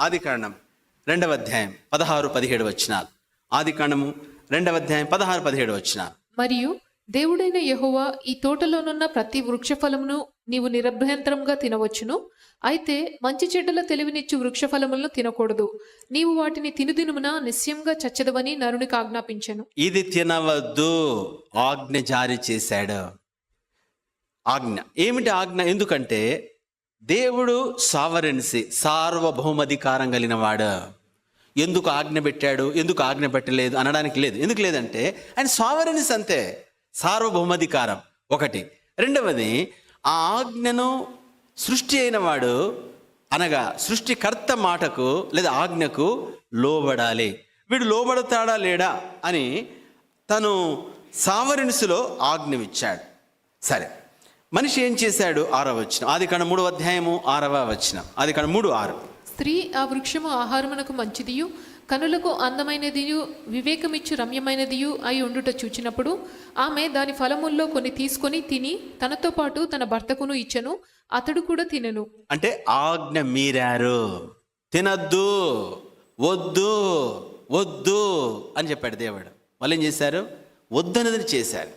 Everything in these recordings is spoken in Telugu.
ఆది కాండం రెండవ అధ్యాయం పదహారు పదిహేడు వచ్చినాలు ఆది కాండము రెండవ అధ్యాయం పదహారు పదిహేడు వచ్చినాలు మరియు దేవుడైన యెహోవా ఈ తోటలోనున్న ప్రతి వృక్షఫలమును నీవు నిరభ్యంతరంగా తినవచ్చును. అయితే మంచి చెడ్డల తెలివినిచ్చు వృక్షఫలములను తినకూడదు. నీవు వాటిని తినుదినుమున నిశ్చయంగా చచ్చదవని నరునికి ఆజ్ఞాపించెను. ఇది తినవద్దు ఆజ్ఞ జారీ చేశాడు. ఆజ్ఞ. ఏమిటి ఆజ్ఞ? ఎందుకంటే దేవుడు సావరెన్సీ సార్వభౌమాధికారం కలిగిన వాడు ఎందుకు ఆజ్ఞ పెట్టాడు? ఎందుకు ఆజ్ఞ పెట్టలేదు? అనడానికి లేదు. ఎందుకు లేదంటే ఆయన సావరెన్స్ అంతే. సార్వభౌమాధికారం. ఒకటి. రెండవది ఆ ఆజ్ఞను సృష్టి అయిన వాడు అనగా సృష్టికర్త మాటకు లేదా ఆజ్ఞకు లోబడాలి. వీడు లోబడతాడా లేడా అని తను సావరెన్స్లో ఆజ్ఞవిచ్చాడు. సరే. మనిషి ఏం చేశాడు? ఆరవ వచ్చిన ఆది కాండ మూడవ అధ్యాయము ఆరవ వచ్చిన ఆది కాండ మూడు ఆరు. స్త్రీ ఆ వృక్షము ఆహారమునకు మంచిదియు కనులకు అందమైనదియు వివేకమిచ్చు రమ్యమైనదియు అయి ఉండుట చూచినప్పుడు ఆమె దాని ఫలముల్లో కొన్ని తీసుకొని తిని తనతో పాటు తన భర్తకును ఇచ్చెను అతడు కూడా తినెను. అంటే ఆజ్ఞ మీరారు. తినద్దు వద్దు వద్దు అని చెప్పాడు దేవుడు. వాళ్ళు ఏం చేశారు? వద్దన్నది చేశారు.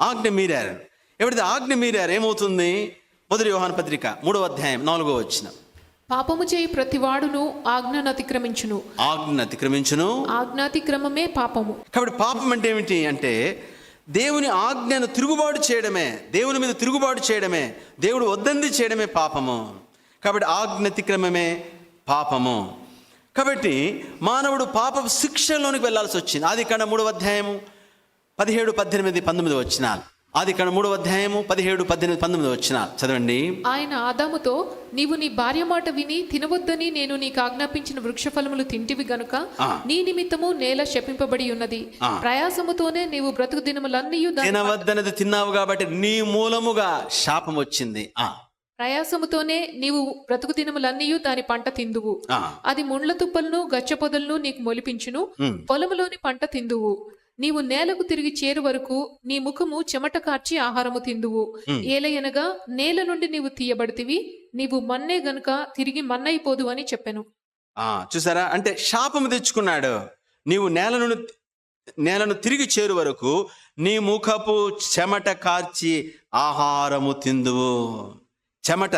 ఆజ్ఞ మీరారు. ఎప్పుడైతే ఆజ్ఞ మీరారు? ఏమవుతుంది? మొదటి యోహాన పత్రిక మూడవ అధ్యాయం నాలుగో వచ్చిన పాపము చేయి ప్రతివాడును ఆజ్ఞను అతిక్రమించును. ఆజ్ఞ అతిక్రమించును. ఆజ్ఞాతిక్రమమే పాపము. కాబట్టి పాపం అంటే ఏమిటి అంటే దేవుని ఆజ్ఞను తిరుగుబాటు చేయడమే దేవుని మీద తిరుగుబాటు చేయడమే దేవుడు వద్దంది చేయడమే పాపము. కాబట్టి ఆజ్ఞ అతిక్రమమే పాపము. కాబట్టి మానవుడు పాప శిక్షలోనికి వెళ్ళాల్సి వచ్చింది. ఆది కాండ మూడవ అధ్యాయము పదిహేడు పద్దెనిమిది పంతొమ్మిది వచ్చినాలు ఆది కాండ మూడవ అధ్యాయము పదిహేడు పద్దెనిమిది పంతొమ్మిది వచ్చినాలు చదవండి ఆయన ఆదాముతో నీవు నీ భార్య మాట విని తినవద్దని నేను నీకు ఆజ్ఞాపించిన వృక్షఫలములు తింటివి గనుక. నీ నిమిత్తము నేల శపింపబడి ఉన్నది. ప్రయాసముతోనే నీవు బ్రతుకు దినములన్నీ తినవద్దనది తిన్నావు కాబట్టి నీ మూలముగా శాపం వచ్చింది ప్రయాసముతోనే నీవు బ్రతుకు దినములన్నీ దాని పంట తిందువు. అది ముండ్ల తుప్పలను గచ్చ పొదలను నీకు మొలిపించును. పొలములోని పంట తిందువు నీవు నేలకు తిరిగి చేరు వరకు నీ ముఖము చెమట కార్చి ఆహారము తిందువు. ఏలయనగా నేల నుండి నీవు తీయబడితివి నీవు మన్నే గనుక తిరిగి మన్నైపోదు అని చెప్పెను. ఆ చూసారా? అంటే శాపము తెచ్చుకున్నాడు. నీవు నేలను నేలను తిరిగి చేరు వరకు నీ ముఖపు చెమట కార్చి ఆహారము తిందువు. చెమట.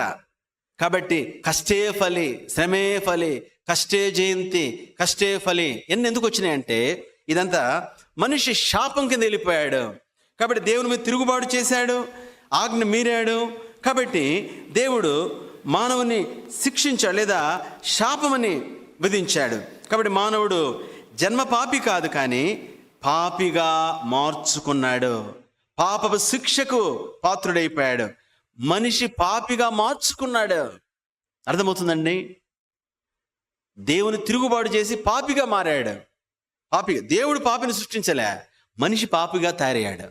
కాబట్టి కష్టే ఫలి శ్రమే ఫలి కష్టే జయంతి కష్టే ఫలి ఎన్ని ఎందుకు వచ్చినాయంటే ఇదంతా మనిషి శాపం కింద వెళ్ళిపోయాడు. కాబట్టి దేవుని మీద తిరుగుబాటు చేశాడు ఆజ్ఞ మీరాడు. కాబట్టి దేవుడు మానవుని శిక్షించాడు లేదా శాపమని విధించాడు. కాబట్టి మానవుడు జన్మ పాపి కాదు కానీ పాపిగా మార్చుకున్నాడు. పాపపు శిక్షకు పాత్రుడైపోయాడు. మనిషి పాపిగా మార్చుకున్నాడు. అర్థమవుతుందండి? దేవుని తిరుగుబాటు చేసి పాపిగా మారాడు. పాపిగా దేవుడు పాపిని సృష్టించలే. మనిషి పాపిగా తయారయ్యాడు.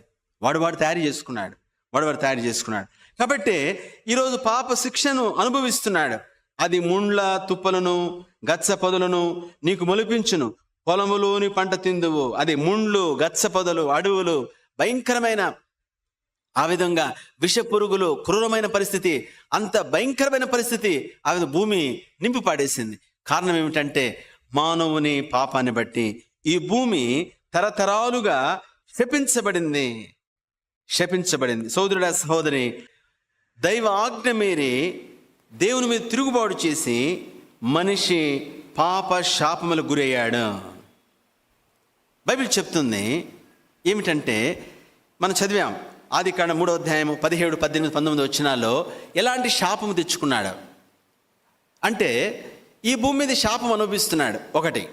వాడు వాడు తయారు చేసుకున్నాడు. వాడు వాడు తయారు చేసుకున్నాడు. కాబట్టి ఈరోజు పాప శిక్షను అనుభవిస్తున్నాడు. అది ముండ్ల తుప్పలను గచ్చ పొదలను నీకు మొలిపించును. పొలములోని పంట తిందువు. అది ముండ్లు గచ్చ పొదలు అడవులు భయంకరమైన ఆ విధంగా విష పురుగులు క్రూరమైన పరిస్థితి అంత భయంకరమైన పరిస్థితి ఆ భూమి నింపి పాడేసింది కారణం ఏమిటంటే మానవుని పాపాన్ని బట్టి ఈ భూమి తరతరాలుగా శపించబడింది. శపించబడింది. సోదరుడ సహోదరి దైవ ఆజ్ఞ మీరి దేవుని మీద తిరుగుబాటు చేసి మనిషి పాప శాపములకు గురయ్యాడు. బైబిల్ చెప్తుంది ఏమిటంటే మనం చదివాం ఆది కాండ మూడో అధ్యాయము పదిహేడు పద్దెనిమిది పంతొమ్మిది వచ్చినాల్లో ఎలాంటి శాపము తెచ్చుకున్నాడు? అంటే ఈ భూమి మీద శాపం అనుభవిస్తున్నాడు ఒకటి.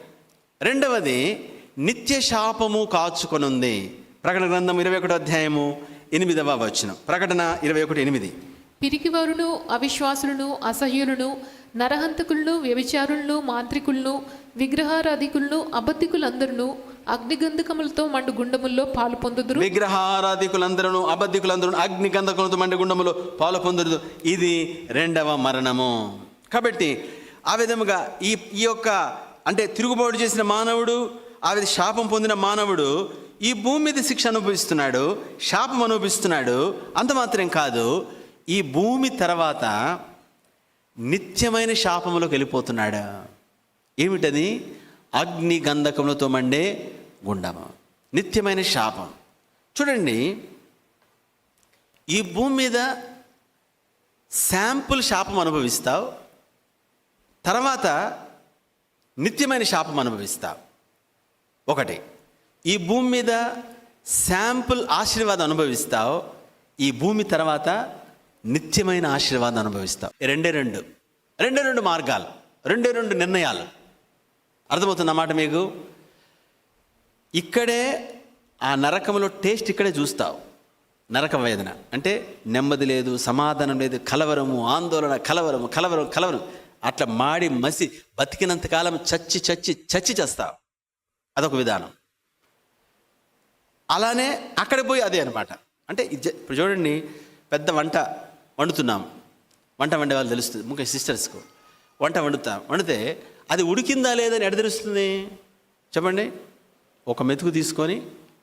రెండవది నిత్య శాపము కాచుకొనుంది. ప్రకటన గ్రంథం ఇరవై ఒకటో అధ్యాయము ఎనిమిదవ వచనం. ప్రకటన ఇరవై ఒకటి ఎనిమిది. పిరికివారును అవిశ్వాసులను అసహ్యులను నరహంతకులను వ్యభిచారులను మాంత్రికులను విగ్రహారాధికులను అబద్ధికులందరూ అగ్నిగంధకములతో మండు గుండముల్లో పాలు పొందుదురు. విగ్రహారాధికులందరూ అబద్ధికులందరూ అగ్ని గంధకులతో మండి గుండములో పాలు పొందరు ఇది రెండవ మరణము. కాబట్టి ఆ విధముగా ఈ ఈ యొక్క అంటే తిరుగుబాటు చేసిన మానవుడు ఆ విధ శాపం పొందిన మానవుడు ఈ భూమి మీద శిక్ష అనుభవిస్తున్నాడు శాపం అనుభవిస్తున్నాడు అంత మాత్రం కాదు. ఈ భూమి తర్వాత నిత్యమైన శాపంలోకి వెళ్ళిపోతున్నాడు. ఏమిటది? అగ్ని గంధకములతో మండే గుండము. నిత్యమైన శాపం. చూడండి ఈ భూమి మీద శాంపుల్ శాపం అనుభవిస్తావు. తర్వాత నిత్యమైన శాపం అనుభవిస్తావు ఒకటి ఈ భూమి మీద శాంపుల్ ఆశీర్వాదం అనుభవిస్తావు ఈ భూమి తర్వాత నిత్యమైన ఆశీర్వాదం అనుభవిస్తావు. రెండే రెండు రెండే రెండు మార్గాలు రెండే రెండు నిర్ణయాలు. అర్థమవుతుందన్నమాట మీకు? ఇక్కడే ఆ నరకంలో టేస్ట్ ఇక్కడే చూస్తావు. నరక వేదన అంటే నెమ్మది లేదు సమాధానం లేదు కలవరము ఆందోళన కలవరము కలవరం కలవరం. అట్లా మాడి మసి బతికినంత కాలం చచ్చి చచ్చి చచ్చి చేస్తావు అదొక విధానం. అలానే అక్కడ పోయి అదే అనమాట అంటే ఇప్పుడు చూడండి పెద్ద వంట వండుతున్నాం. వంట వండే వాళ్ళు తెలుస్తుంది. ముఖ్య సిస్టర్స్కు వంట వండుతాం. వండితే అది ఉడికిందా లేదని ఎడ తెలుస్తుంది? చెప్పండి. ఒక మెతుకు తీసుకొని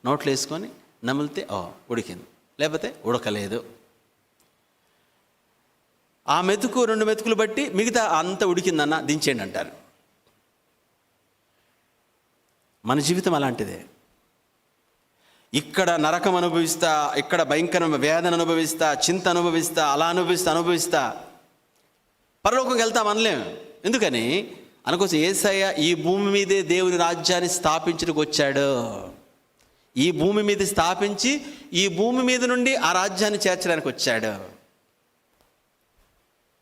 నోట్లో వేసుకొని నమిలితే ఓ ఉడికింది. లేకపోతే ఉడకలేదు. ఆ మెతుకు రెండు మెతుకులు బట్టి మిగతా అంత ఉడికిందన్న దించేయండి అంటారు. మన జీవితం అలాంటిదే. ఇక్కడ నరకం అనుభవిస్తా ఇక్కడ భయంకర వేదన అనుభవిస్తా చింత అనుభవిస్తా అలా అనుభవిస్తా అనుభవిస్తా. పరలోకం వెళ్తాం అనలేము ఎందుకని? అనుకోసం ఏసయ్య ఈ భూమి మీదే దేవుని రాజ్యాన్ని స్థాపించడానికి వచ్చాడు. ఈ భూమి మీద స్థాపించి ఈ భూమి మీద నుండి ఆ రాజ్యాన్ని చేర్చడానికి వచ్చాడు.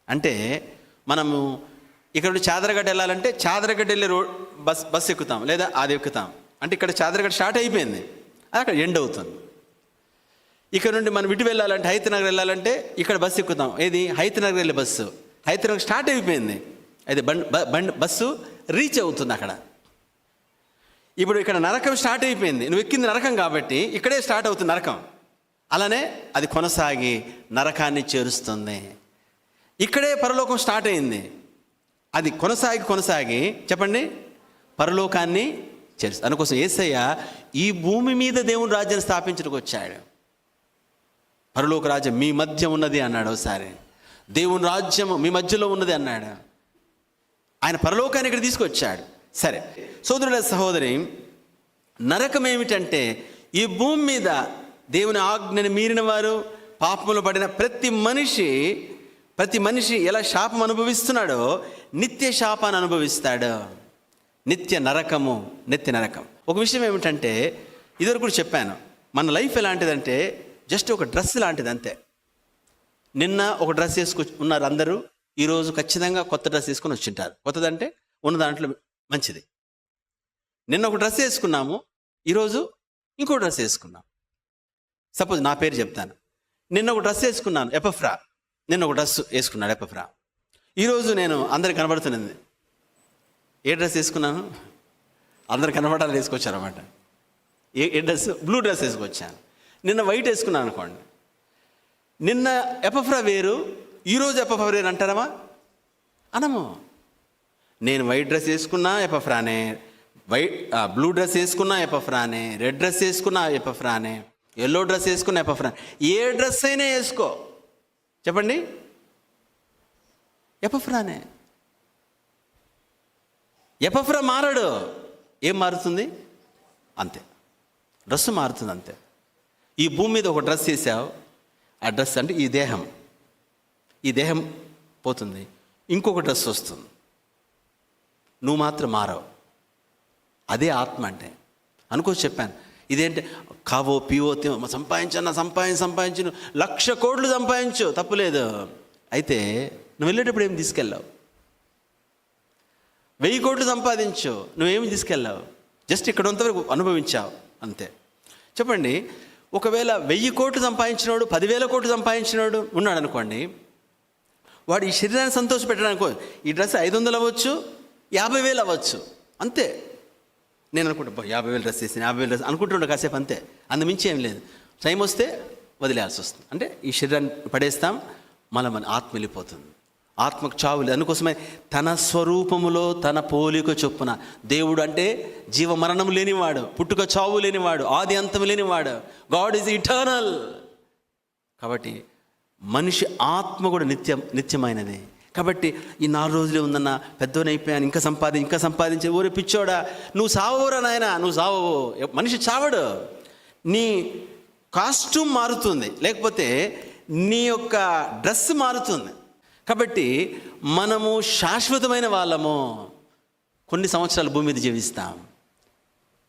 అంటే మనము ఇక్కడ నుండి చాదరగడ్డ వెళ్ళాలంటే చాదరగడ్డ వెళ్ళి రోడ్ బస్ బస్ ఎక్కుతాం లేదా అది ఎక్కుతాం. అంటే ఇక్కడ చాదరగడ్డ స్టార్ట్ అయిపోయింది. అది అక్కడ ఎండ్ అవుతుంది. ఇక్కడ నుండి మనం ఇటు వెళ్ళాలంటే హైతనగర్ వెళ్ళాలంటే ఇక్కడ బస్సు ఎక్కుతాం. ఏది? హైతనగర్ వెళ్ళే బస్సు. హైతనగర్ స్టార్ట్ అయిపోయింది. అయితే బండ్ బ- బండ్ బస్సు రీచ్ అవుతుంది అక్కడ. ఇప్పుడు ఇక్కడ నరకం స్టార్ట్ అయిపోయింది. నువ్వు ఎక్కింది నరకం కాబట్టి ఇక్కడే స్టార్ట్ అవుతుంది నరకం. అలానే అది కొనసాగి నరకాన్ని చేరుస్తుంది. ఇక్కడే పరలోకం స్టార్ట్ అయింది. అది కొనసాగి కొనసాగి చెప్పండి. పరలోకాన్ని చేరుస్తుంది అందుకోసం ఏసయ్య ఈ భూమి మీద దేవుని రాజ్యాన్ని స్థాపించడానికి వచ్చాడు. పరలోక రాజ్యం మీ మధ్య ఉన్నది అన్నాడు ఒకసారి. దేవుని రాజ్యం మీ మధ్యలో ఉన్నది అన్నాడు. ఆయన పరలోకాన్ని ఇక్కడ తీసుకొచ్చాడు. సరే సోదరుల సహోదరి నరకం ఏమిటంటే ఈ భూమి మీద దేవుని ఆజ్ఞని మీరిన వారు పాపములు పడిన ప్రతి మనిషి ప్రతి మనిషి ఎలా శాపం అనుభవిస్తున్నాడో నిత్య శాపాన్ని అనుభవిస్తాడు. నిత్య నరకము నిత్య నరకం. ఒక విషయం ఏమిటంటే ఇదివరకు కూడా చెప్పాను మన లైఫ్ ఎలాంటిదంటే జస్ట్ ఒక డ్రెస్ లాంటిది అంతే. నిన్న ఒక డ్రెస్ వేసుకు ఉన్నారు అందరూ ఈరోజు ఖచ్చితంగా కొత్త డ్రెస్ వేసుకొని వచ్చింటారు. కొత్తదంటే ఉన్న దాంట్లో మంచిది. నిన్న ఒక డ్రెస్ వేసుకున్నాము ఈరోజు ఇంకో డ్రెస్ వేసుకున్నాం. సపోజ్ నా పేరు చెప్తాను. నిన్న ఒక డ్రెస్ వేసుకున్నాను ఎపఫ్రా. నిన్న ఒక డ్రెస్ వేసుకున్నాడు ఎప్పఫ్రా. ఈరోజు నేను అందరికి కనబడుతున్నది. ఏ డ్రెస్ వేసుకున్నాను? అందరు కనబడాలి వేసుకొచ్చారన్నమాట ఏ ఏ డ్రెస్? బ్లూ డ్రెస్ వేసుకొచ్చాను. నిన్న వైట్ వేసుకున్నాను అనుకోండి. నిన్న ఎపఫ్రా వేరు? ఈరోజు ఎపఫ్రా వేరు అంటారమ్మా? అనము. నేను వైట్ డ్రెస్ వేసుకున్నా ఎపఫ్రానే వైట్ బ్లూ డ్రెస్ వేసుకున్నా ఎపఫ్రానే రెడ్ డ్రెస్ వేసుకున్నా ఎపఫ్రానే ఎల్లో డ్రెస్ వేసుకున్నా ఎపఫ్రానే ఏ డ్రెస్ అయినా వేసుకో. చెప్పండి. ఎపఫ్రానే. ఎపఫ్రా మారడు. ఏం మారుతుంది? అంతే. డ్రెస్ మారుతుంది అంతే. ఈ భూమి మీద ఒక డ్రెస్ వేసావు. ఆ డ్రెస్ అంటే ఈ దేహం. ఈ దేహం పోతుంది. ఇంకొక డ్రెస్ వస్తుంది. నువ్వు మాత్రం మారవు. అదే ఆత్మ అంటే. అనుకో చెప్పాను. ఇదేంటి? కావో పీవో తివో సంపాదించన్న సంపాదించి సంపాదించు లక్ష కోట్లు సంపాదించు. తప్పులేదు అయితే నువ్వు వెళ్ళేటప్పుడు ఏం తీసుకెళ్ళావు? వెయ్యి కోట్లు సంపాదించు. నువ్వేమి తీసుకెళ్ళావు? జస్ట్ ఇక్కడ అనుభవించావు. అంతే. చెప్పండి. ఒకవేళ వెయ్యి కోట్లు సంపాదించినోడు పదివేల కోట్లు సంపాదించినోడు ఉన్నాడు అనుకోండి వాడు ఈ శరీరాన్ని సంతోషపెట్టడానికి ఈ డ్రెస్ ఐదు వందలు అవ్వచ్చు యాభై వేలు అవ్వచ్చు. అంతే. నేను అనుకుంటా యాభై వేలు డ్రెస్ వేసిన యాభై వేలు డ్రెస్ అనుకుంటుండే కాసేపు అంతే. అందుమించి ఏం లేదు. టైం వస్తే వదిలేయాల్సి వస్తుంది. అంటే ఈ శరీరాన్ని పడేస్తాం మళ్ళీ మన ఆత్మ వెళ్ళిపోతుంది. ఆత్మకు చావు లేదు. అందుకోసమే తన స్వరూపములో తన పోలిక చొప్పున దేవుడు అంటే జీవ మరణం లేనివాడు పుట్టుక చావు లేనివాడు ఆది అంతం లేనివాడు. గాడ్ ఈజ్ ఇటర్నల్ కాబట్టి మనిషి ఆత్మ కూడా నిత్యం నిత్యమైనది. కాబట్టి ఈ నాలుగు రోజులే ఉందన్న పెద్దోనైపోయాను ఇంకా సంపాది ఇంకా సంపాదించే ఊరే పిచ్చోడా నువ్వు సావవురా నాయన నువ్వు సావవు మనిషి చావడు. నీ కాస్ట్యూమ్ మారుతుంది లేకపోతే నీ యొక్క డ్రెస్ మారుతుంది. కాబట్టి మనము శాశ్వతమైన వాళ్ళము. కొన్ని సంవత్సరాలు భూమి మీద జీవిస్తాం.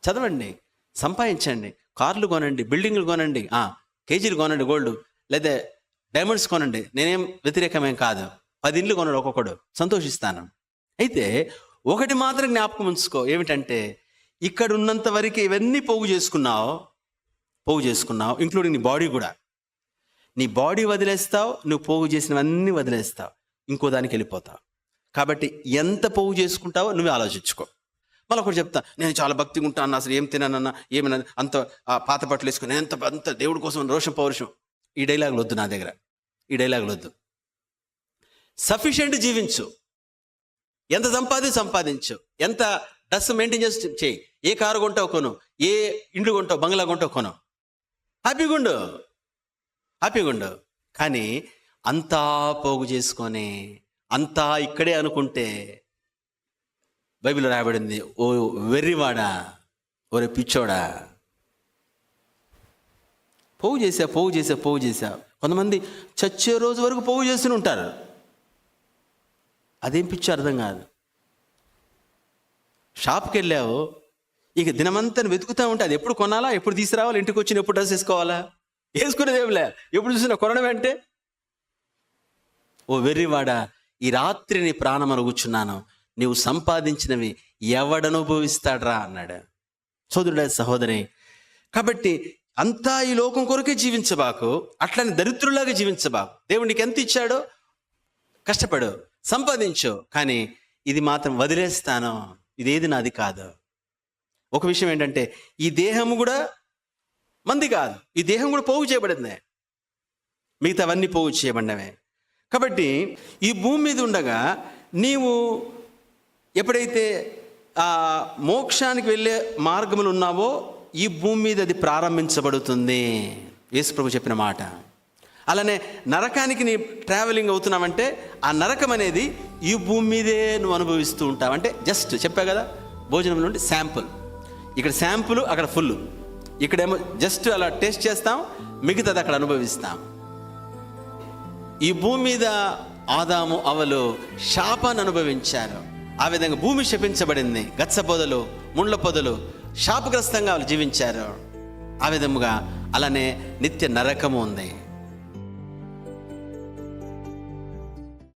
చదవండి సంపాదించండి కార్లు కొనండి బిల్డింగ్లు కొనండి కేజీలు కొనండి గోల్డ్ లేదా డైమండ్స్ కొనండి నేనేం వ్యతిరేకమేం కాదు. పది ఇండ్లు కొన్నాడు ఒక్కొక్కడు. సంతోషిస్తాను. అయితే ఒకటి మాత్రం జ్ఞాపకం ఉంచుకో. ఏమిటంటే ఇక్కడ ఉన్నంత వరకు ఇవన్నీ పోగు చేసుకున్నావు పోగు చేసుకున్నావు ఇంక్లూడింగ్ నీ బాడీ కూడా. నీ బాడీ వదిలేస్తావు నువ్వు పోగు చేసినవన్నీ వదిలేస్తావు. ఇంకో దానికి వెళ్ళిపోతావు. కాబట్టి ఎంత పోగు చేసుకుంటావో నువ్వే ఆలోచించుకో. మళ్ళీ ఒకటి చెప్తా నేను చాలా భక్తిగా ఉంటాను అసలు ఏం తిననన్నా ఏమైనా అంత పాత బట్టలు వేసుకుని ఎంత అంత దేవుడి కోసం రోషం పౌరుషం. ఈ డైలాగులు వద్దు నా దగ్గర. ఈ డైలాగులు వద్దు. సఫిషియెంట్ జీవించు. ఎంత సంపాది సంపాదించు. ఎంత డ్రెస్ మెయింటైన్ చేయి. ఏ కారు కొంటావు కొను. ఏ ఇండ్లు కొంటావు బంగ్లా కొంటావు కొను. హ్యాపీగా ఉండు హ్యాపీగా ఉండు కానీ అంతా పోగు చేసుకొని అంతా ఇక్కడే అనుకుంటే బైబిల్ రాయబడింది ఓ వెర్రివాడా ఓరే పిచ్చోడా. పోగు చేసా పోగు చేసా పోగు చేసా కొంతమంది చచ్చే రోజు వరకు పోగు చేస్తూనే ఉంటారు. అదేం పిచ్చి అర్థం కాదు. షాప్కి వెళ్ళావు ఇక దినమంతా వెతుకుతూ ఉంటే అది ఎప్పుడు కొనాలా ఎప్పుడు తీసుకురావాలి ఇంటికి వచ్చిన ఎప్పుడు డ్రెస్ వేసుకోవాలా? వేసుకునేది ఏమిలే ఎప్పుడు చూసినా కొనడం అంటే? ఓ వెర్రివాడా ఈ రాత్రి నీ ప్రాణం అనుగుచున్నాను నీవు సంపాదించినవి ఎవడనుభవిస్తాడ్రా అన్నాడు. సోదరుడ సహోదరి కాబట్టి అంతా ఈ లోకం కొరకే జీవించబాకు అట్లని దరిద్రులాగా జీవించబాకు. దేవుడు నీకు ఎంత ఇచ్చాడో కష్టపడు. సంపాదించు కానీ ఇది మాత్రం వదిలేస్తాను. ఇదేది నాది కాదు. ఒక విషయం ఏంటంటే ఈ దేహము కూడా మంది కాదు. ఈ దేహం కూడా పోగు చేయబడింది. మిగతావన్నీ పోగు చేయబడినవే. కాబట్టి ఈ భూమి మీద ఉండగా నీవు ఎప్పుడైతే ఆ మోక్షానికి వెళ్ళే మార్గములు ఉన్నావో ఈ భూమి మీద అది ప్రారంభించబడుతుంది. యేసు ప్రభు చెప్పిన మాట. అలానే నరకానికి నీ ట్రావెలింగ్ అవుతున్నావంటే ఆ నరకం అనేది ఈ భూమి మీదే నువ్వు అనుభవిస్తూ ఉంటావు. అంటే జస్ట్ చెప్పా కదా భోజనం నుండి శాంపుల్ ఇక్కడ శాంపుల్ అక్కడ ఫుల్ ఇక్కడేమో జస్ట్ అలా టేస్ట్ చేస్తాం మిగతాది అక్కడ అనుభవిస్తాం. ఈ భూమి మీద ఆదాము అవలు శాపాన్ని అనుభవించారు. ఆ విధంగా భూమి శపించబడింది. గచ్చ పొదలు ముండ్ల పొదలు శాపగ్రస్తంగా వాళ్ళు జీవించారు. ఆ విధముగా అలానే నిత్య నరకము ఉంది.